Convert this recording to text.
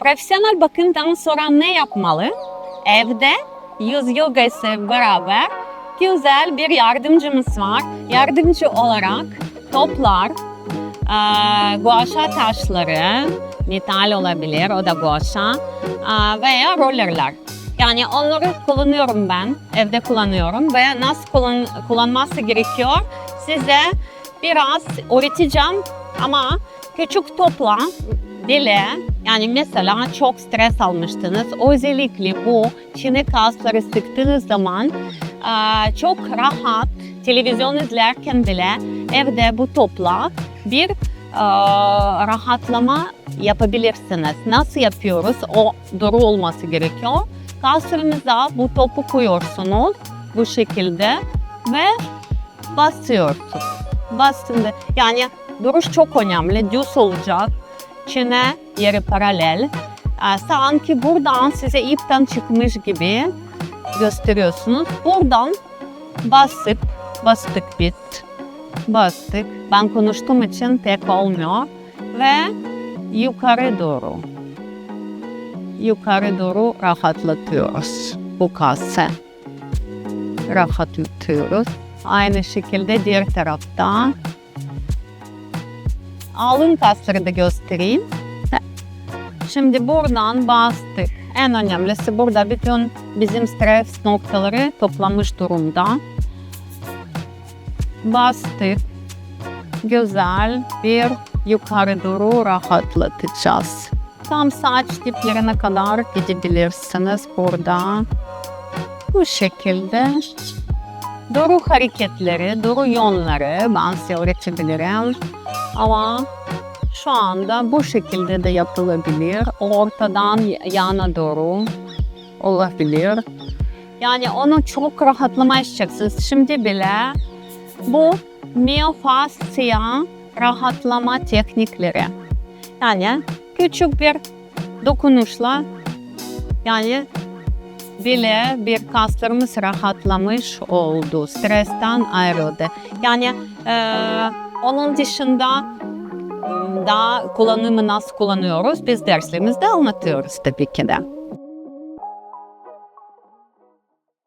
Profesyonel bakımdan sonra ne yapmalı? Evde yüz yogası beraber güzel bir yardımcımız var. Yardımcı olarak toplar, eee guaşa taşları, metal olabilir, o da guaşa eee, veya rollerler. Yani onları kullanıyorum ben, evde kullanıyorum ve nasıl kullan, kullanması gerekiyor size biraz öğreteceğim ama küçük topla bile yani mesela çok stres almıştınız. Özellikle bu çene kasları sıktığınız zaman eee, çok rahat televizyon izlerken bile evde bu topla bir eee, rahatlama yapabilirsiniz. Nasıl yapıyoruz? O doğru olması gerekiyor. Kaslarınıza bu topu koyuyorsunuz bu şekilde ve basıyorsunuz. Bastığında yani duruş çok önemli. Düz olacak. Çene yeri paralel. Sanki buradan size ipten çıkmış gibi gösteriyorsunuz. Buradan basıp bastık bit. Bastık. Ben konuştuğum için pek olmuyor. Ve yukarı doğru. Yukarı doğru rahatlatıyoruz bu kası. Rahatlatıyoruz. Aynı şekilde diğer tarafta. Alın kasları da göstereyim. Şimdi buradan bastık. En önemlisi burada bütün bizim stres noktaları toplamış durumda. Bastık. Güzel bir yukarı doğru rahatlatacağız. Tam saç diplerine kadar gidebilirsiniz burada. Bu şekilde doğru hareketleri, doğru yönleri ben öğretebilirim. Ama şu anda bu şekilde de yapılabilir. Ortadan yana doğru olabilir. Yani onu çok rahatlama yaşayacaksınız. Şimdi bile bu miyofasya rahatlama teknikleri. Yani küçük bir dokunuşla yani bile bir kaslarımız rahatlamış oldu. Stresten ayrıldı. Yani eee, onun dışında ım, daha kullanımı nasıl kullanıyoruz biz derslerimizde anlatıyoruz tabii ki de.